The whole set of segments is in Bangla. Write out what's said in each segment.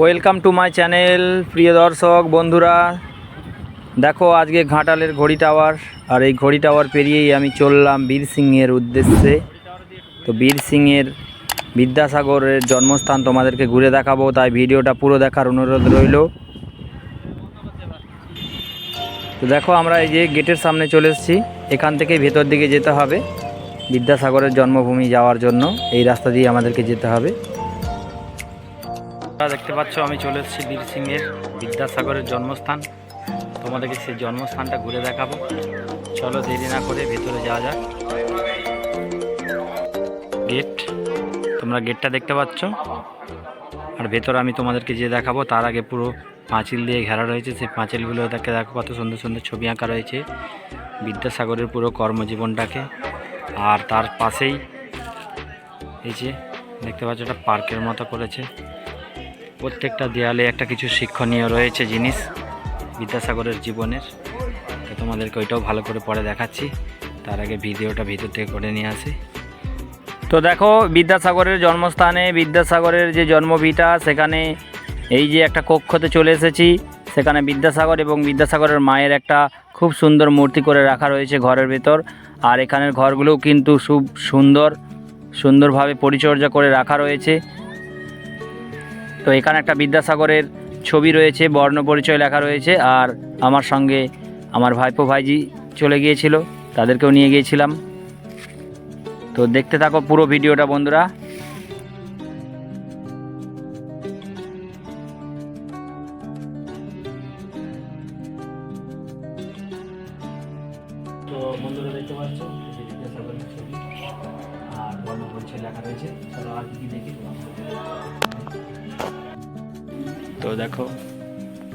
ওয়েলকাম টু মাই চ্যানেল, প্রিয় দর্শক, বন্ধুরা। দেখো, আজকে ঘাটালের ঘড়ি টাওয়ার, আর এই ঘড়ি টাওয়ার পেরিয়েই আমি চললাম বীর সিংয়ের উদ্দেশ্যে। তো বীর সিংয়ের বিদ্যাসাগরের জন্মস্থান তোমাদেরকে ঘুরে দেখাবো, তাই ভিডিওটা পুরো দেখার অনুরোধ রইল। তো দেখো, আমরা এই যে গেটের সামনে চলে এসেছি, এখান থেকে ভেতর দিকে যেতে হবে, বিদ্যাসাগরের জন্মভূমি যাওয়ার জন্য। এই রাস্তা দিয়ে আমাদেরকে যেতে হবে। দেখতে পাচ্ছ, আমি চলে এসেছি বীর সিংয়ের বিদ্যাসাগরের জন্মস্থান। তোমাদেরকে সেই জন্মস্থানটা ঘুরে দেখাবো। চলো দেরি না করে ভেতরে যাওয়া যাক। গেট, তোমরা গেটটা দেখতে পাচ্ছ? আর ভেতরে আমি তোমাদেরকে যে দেখাবো, তার আগে পুরো পাঁচিল দিয়ে ঘেরা রয়েছে। সেই পাঁচিলগুলো দেখে দেখো, কত সুন্দর সুন্দর ছবি আঁকা রয়েছে বিদ্যাসাগরের পুরো কর্মজীবনটাকে। আর তার পাশেই এই যে, দেখতে পাচ্ছ, একটা পার্কের মতো করেছে। প্রত্যেকটা দেয়ালে একটা কিছু শিক্ষণীয় রয়েছে জিনিস বিদ্যাসাগরের জীবনের। তো তোমাদেরকে ওইটাও ভালো করে পরে দেখাচ্ছি। তার আগে ভিডিওটা ভিতর থেকে করে নিয়ে আসি। তো দেখো, বিদ্যাসাগরের জন্মস্থানে, বিদ্যাসাগরের যে জন্মভিটা, সেখানে এই যে একটা কক্ষতে চলে এসেছি, সেখানে বিদ্যাসাগর এবং বিদ্যাসাগরের মায়ের একটা খুব সুন্দর মূর্তি করে রাখা রয়েছে ঘরের ভেতর। আর এখানের ঘরগুলোও কিন্তু খুব সুন্দর, সুন্দরভাবে পরিচর্যা করে রাখা রয়েছে। তো এখানে একটা বিদ্যাসাগরের ছবি রয়েছে বর্ণ পরিচয় লেখা রয়েছে আর আমার সঙ্গে আমার ভাইপো ভাইজি চলে গিয়েছিল, তাদেরকেও নিয়ে গিয়েছিলাম। তো দেখতে থাকো পুরো ভিডিওটা বন্ধুরা।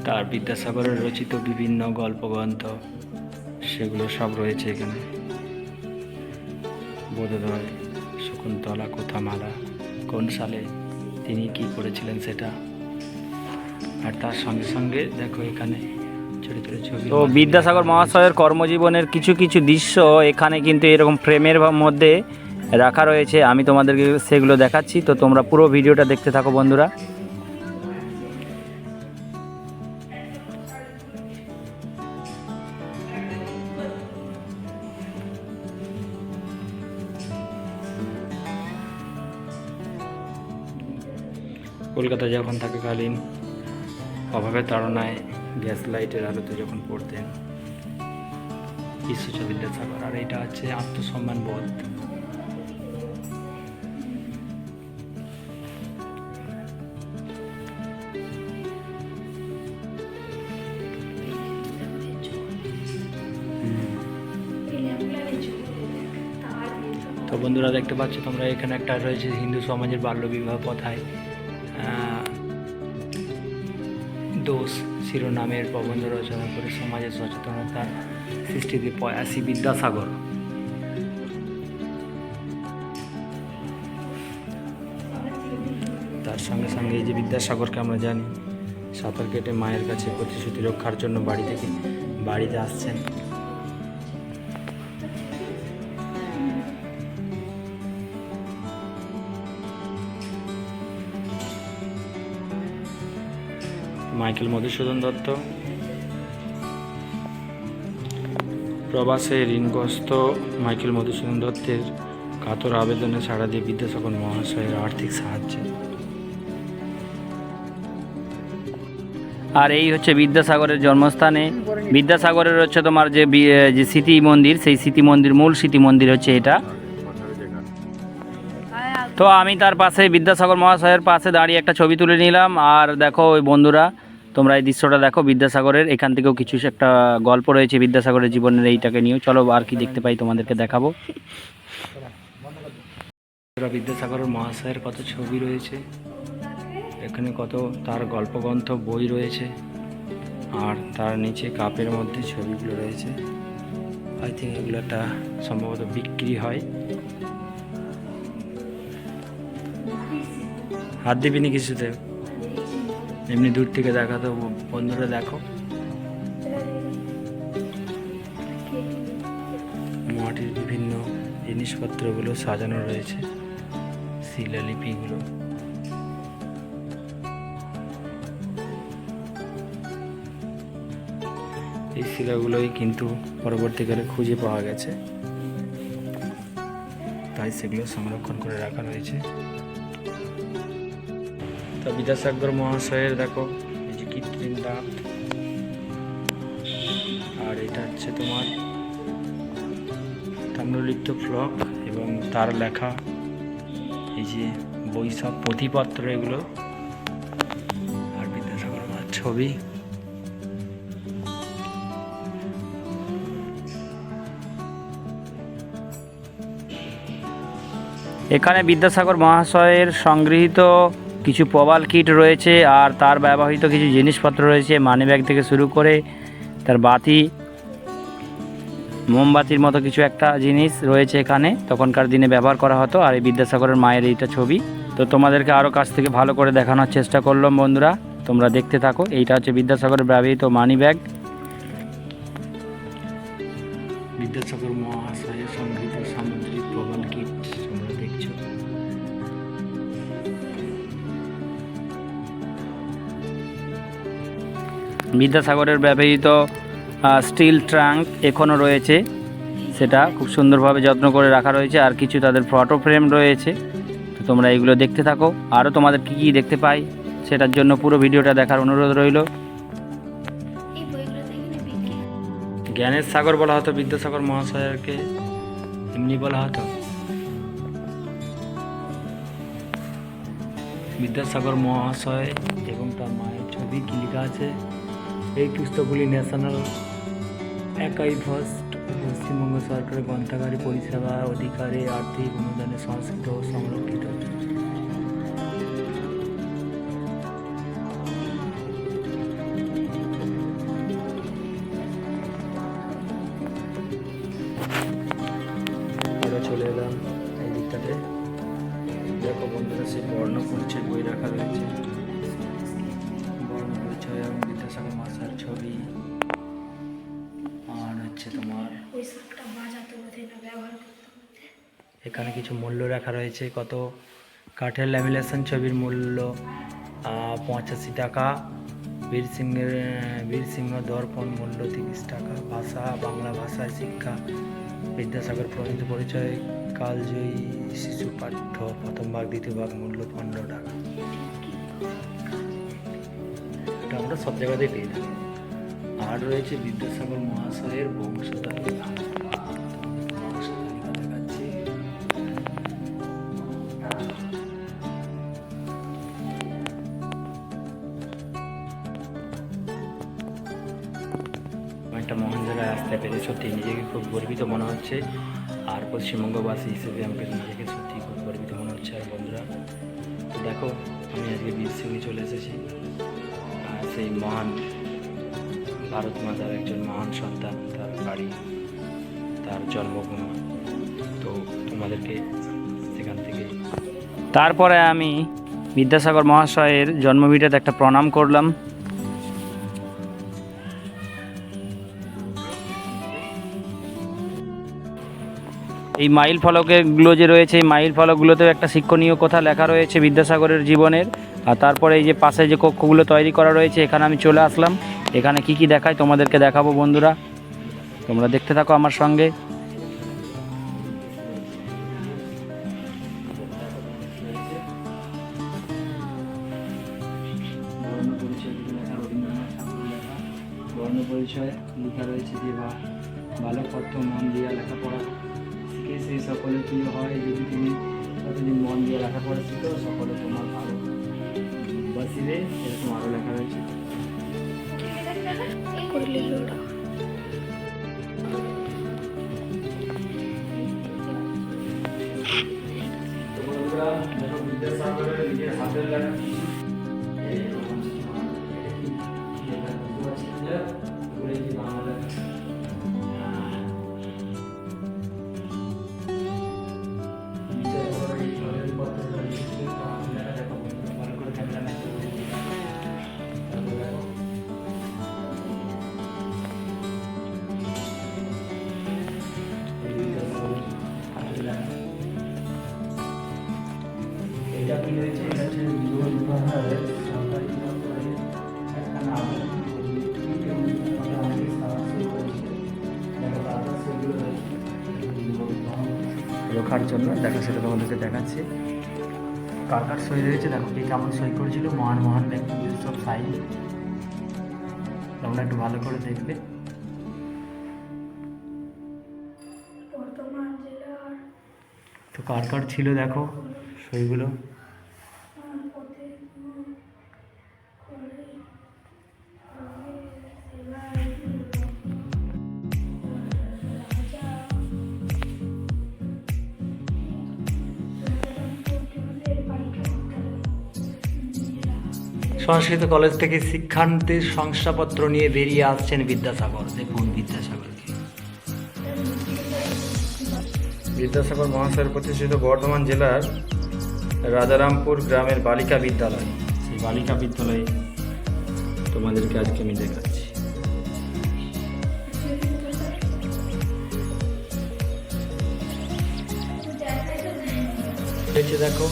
তার বিদ্যাসাগরের রচিত বিভিন্ন গল্পগ্রন্থ সেগুলো সব রয়েছে এখানে। বোধোদয় শকুন্তলা কোথামালা, কোন সালে তিনি কি করেছিলেন সেটা? আর তার সঙ্গে সঙ্গে দেখো এখানে তো বিদ্যাসাগর মহাশয়ের কর্মজীবনের কিছু কিছু দৃশ্য এখানে কিন্তু এরকম ফ্রেমের মধ্যে রাখা রয়েছে। আমি তোমাদেরকে সেগুলো দেখাচ্ছি। তো তোমরা পুরো ভিডিওটা দেখতে থাকো বন্ধুরা। কলকাতা যখন থাকাকালীন অভাবের তাড়নায় গ্যাস লাইটের আলোতে যখন পড়তেন ঈশ্বর বিদ্যাসাগর আর এটা হচ্ছে আত্মসম্মান বোধ। তো বন্ধুরা দেখতে পাচ্ছ তোমরা এখানে একটা রয়েছে হিন্দু সমাজের বাল্যবিবাহ প্রথায়। দোষ শিরোনামের প্রবন্ধ রচনা করে সমাজের সচেতনতার সৃষ্টিতে প্রয়াসী বিদ্যাসাগর। তার সঙ্গে সঙ্গে এই যে বিদ্যাসাগরকে আমরা জানি, সাঁতার কেটে মায়ের কাছে প্রতিশ্রুতি রক্ষার জন্য বাড়ি থেকে বাড়িতে আসছেন। মাইকেল মধুসূদন দত্ত, প্রবাসে ঋণগ্রস্ত মাইকেল মধুসূদন দত্তের কাতর আবেদনে সাড়া দিয়ে বিদ্যাসাগর মহাশয়ের আর্থিক সাহায্যে। আর এই হচ্ছে বিদ্যাসাগরের জন্মস্থানে। বিদ্যাসাগরের হচ্ছে তোমার যে যে স্মৃতি মন্দির, সেই স্মৃতি মন্দির, মূল স্মৃতি মন্দির হচ্ছে এটা। তো আমি তার পাশে বিদ্যাসাগর মহাশয়ের পাশে দাঁড়িয়ে একটা ছবি তুলে নিলাম। আর দেখো ওই বন্ধুরা তোমরা এই দৃশ্যটা দেখো বিদ্যাসাগরের। এখান থেকেও কিছু একটা গল্প রয়েছে বিদ্যাসাগরের জীবনের এইটাকে নিয়েও। চলো আর কি দেখতে পাই তোমাদেরকে দেখাবো। বিদ্যাসাগরের মহাশয়ের কত ছবি রয়েছে, এখানে কত তার গল্পগ্রন্থ, বই রয়েছে, আর তার নিচে কাপের মধ্যে ছবিগুলো রয়েছে। আই থিঙ্ক এগুলো একটা সম্ভবত বিক্রি হয়। হাত দিবিনি কিছুতে? এমনি দূর থেকে দেখা তো বন্ধুরা দেখো। মাটির বিভিন্ন জিনিসপত্রগুলো সাজানো রয়েছে, শিলালিপিগুলো। এই শিলাগুলোই কিন্তু পরবর্তীকালে খুঁজে পাওয়া গেছে। তাই সেগুলো সংরক্ষণ করে রাখা রয়েছে। তা বিদ্যাসাগর মহাশয়ের, দেখো, এই যে কৃত্রিম দাঁত। আর এটা হচ্ছে তোমার তাম্রলিপ্ত ফ্লক এবং তার লেখা, এই যে বই সব পুঁথিপত্র এগুলো। আর বিদ্যাসাগর মার ছবি। এখানে বিদ্যাসাগর মহাশয়ের সংগৃহীত কিছু প্রবাল কিট রয়েছে আর তার ব্যবহৃত কিছু জিনিসপত্র রয়েছে মানি ব্যাগ থেকে শুরু করে তার বাতি, মোমবাতির মতো কিছু একটা জিনিস রয়েছে এখানে। তখনকার দিনে ব্যবহার করা হতো আর এই বিদ্যাসাগরের মায়ের এইটা ছবি। তো তোমাদেরকে আরও কাছ থেকে ভালো করে দেখানোর চেষ্টা করলাম বন্ধুরা, তোমরা দেখতে থাকো। এইটা হচ্ছে বিদ্যাসাগরের ব্যবহৃত মানি ব্যাগ। বিদ্যাসাগর মহাশয়ের সংগৃহীত সামুদ্রিক প্রবাল কিট তোমরা দেখছ। বিদ্যাসাগরের ব্যবহৃত স্টিল ট্রাঙ্ক এখনও রয়েছে। সেটা খুব সুন্দরভাবে যত্ন করে রাখা রয়েছে আর কিছু তাদের ফটো ফ্রেম রয়েছে। তো তোমরা এগুলো দেখতে থাকো। আরও তোমাদের কী কী দেখতে পাই সেটার জন্য পুরো ভিডিওটা দেখার অনুরোধ রইল। জ্ঞানের সাগর বলা হতো, বিদ্যাসাগর মহাশয়কে এমনি বলা হতো। বিদ্যাসাগর মহাশয় এবং তার মায়ের ছবি কি লেখা আছে? এই পুস্তকগুলি ন্যাশনাল ফার্স্ট পশ্চিমবঙ্গ সরকারের গ্রন্থাগারী পরিষেবা অধিকারে আর্থিক অনুদানে সংস্কৃত ও সংরক্ষিত। এখানে কিছু মূল্য রাখা রয়েছে। কত কাঠের ল্যামিনেশন ছবির মূল্য পঁচাশি টাকা। বীর সিংহের, বীর সিংহ দর্পণ মূল্য তিরিশ টাকা। ভাষা, বাংলা ভাষায় শিক্ষা। বিদ্যাসাগর প্রবন্ধ পরিচয়, কালজয়ী শিশু পাঠ্য, প্রথম ভাগ, দ্বিতীয় ভাগ, মূল্য পনেরো টাকা। এটা আমরা সব জায়গাতেই পেয়ে থাকি আর রয়েছে বিদ্যাসাগর মহাশয়ের বংশতালিকা গর্বিত মনে হচ্ছে। আর পশ্চিমবঙ্গবাসী হিসেবে আমাকে নিজেকে সত্যি খুব গর্বিত মনে হচ্ছে। আর বন্ধুরা, তো দেখো, আমি আজকে সিংহে চলে এসেছি। আর সেই মহান ভারত মাতার একজন মহান সন্তান, তার বাড়ি, তার জন্মভূমি। তো তোমাদেরকে সেখান থেকে তারপরে আমি বিদ্যাসাগর মহাশয়ের জন্মভিটাতে একটা প্রণাম করলাম। এই মাইল ফলকগুলো যে রয়েছে, এই মাইল ফলকগুলোতেও একটা শিক্ষণীয় কথা লেখা রয়েছে বিদ্যাসাগরের জীবনের। আর তারপরে এই যে পাশে যে কক্ষগুলো তৈরি করা রয়েছে, এখানে আমি চলে আসলাম। এখানে কি কি দেখায় তোমাদেরকে দেখাবো বন্ধুরা? তোমরা দেখতে থাকো আমার সঙ্গে। বর্ণ পরিচয় লেখা রয়েছে যে বা ভালো পথ্য মন দিয়ে লেখাপড়া শিখে সেই সকলে কি হয় যদি তুমি প্রতিদিন মন দিয়ে লেখাপড়া শিখো সকলে তোমার ভালো। বাসিবে এরকম আরও লেখা রয়েছে তো নিজের হাতের লেখা। রাখার জন্য। দেখো সেটা তোমাদেরকে দেখাচ্ছি। কার কার সই রয়েছে? দেখো কে কেমন সই করেছিল? মহান মহান ব্যক্তিদের সব সাইন তোমরা একটু ভালো করে দেখবে। তো কার কার ছিল দেখো সইগুলো? সংস্কৃত কলেজ থেকে শিক্ষান্তের শংসাপত্র নিয়ে বেরিয়ে আসছেন বিদ্যাসাগর। দেখুন বিদ্যাসাগরকে বিদ্যাসাগর মহাশয়ের প্রতিষ্ঠিত বর্ধমান জেলার রাজারামপুর গ্রামের বালিকা বিদ্যালয়। সেই বালিকা বিদ্যালয়ে তোমাদেরকে আজকে আমি দেখাচ্ছি। দেখো।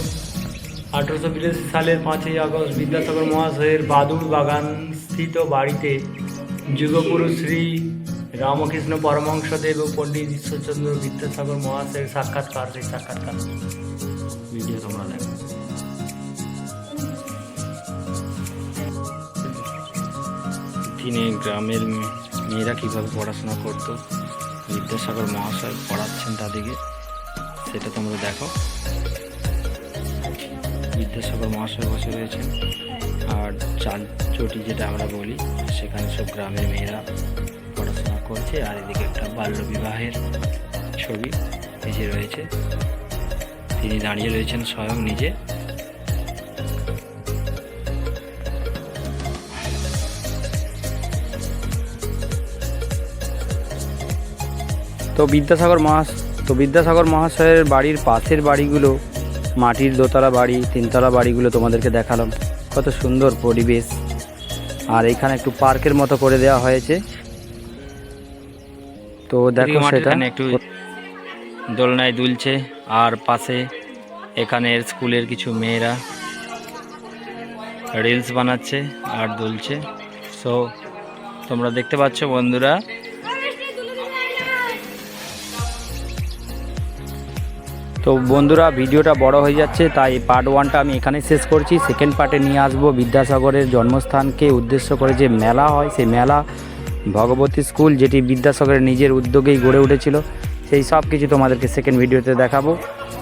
আঠারোশো বিরাশি সালের পাঁচই আগস্ট বিদ্যাসাগর মহাশয়ের বাদুর বাগান স্থিত বাড়িতে যুগপুরুষ শ্রী রামকৃষ্ণ পরমহংসদেব ও পণ্ডিত ঈশ্বরচন্দ্র বিদ্যাসাগর মহাশয়ের সাক্ষাৎকার, সেই সাক্ষাৎকার। তিনি গ্রামের মে- মেয়েরা কীভাবে পড়াশোনা করতো, বিদ্যাসাগর মহাশয় পড়াচ্ছেন তাদেরকে, সেটা তোমরা দেখো। বিদ্যাসাগর মহাশয় বসে রয়েছেন। আর চাল চটি যেটা আমরা বলি, সেখানে সব গ্রামের মেয়েরা পড়াশোনা করছে। আর এদিকে একটা বাল্য বিবাহের ছবি ভেসে রয়েছে। তিনি দাঁড়িয়ে রয়েছেন স্বয়ং নিজে। তো বিদ্যাসাগর মহাশ তো বিদ্যাসাগর মহাশয়ের বাড়ির পাশের বাড়িগুলো মাটির দোতলা বাড়ি তিনতলা বাড়িগুলো তোমাদেরকে দেখালাম। কত সুন্দর পরিবেশ। আর এখানে একটু পার্কের মতো করে দেওয়া হয়েছে। তো দেখো সেটা। একটু দোলনায় দুলছে। আর পাশে এখানের স্কুলের কিছু মেয়েরা রিলস বানাচ্ছে আর দুলছে। সো তোমরা দেখতে পাচ্ছ বন্ধুরা তো বন্ধুরা, ভিডিওটা বড় হয়ে যাচ্ছে, তাই পার্ট ওয়ানটা আমি এখানে শেষ করছি। সেকেন্ড পার্টে নিয়ে আসব বিদ্যাসাগরের জন্মস্থানকে উদ্দেশ্য করে যে মেলা হয়। সেই মেলা, ভগবতী স্কুল, যেটি বিদ্যাসাগরের নিজের উদ্যোগেই গড়ে উঠেছিল। সেই সব কিছু তোমাদেরকে সেকেন্ড ভিডিওতে দেখাবো।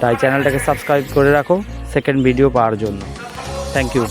তাই চ্যানেলটাকে সাবস্ক্রাইব করে রাখো সেকেন্ড ভিডিও পাওয়ার জন্য। Thank you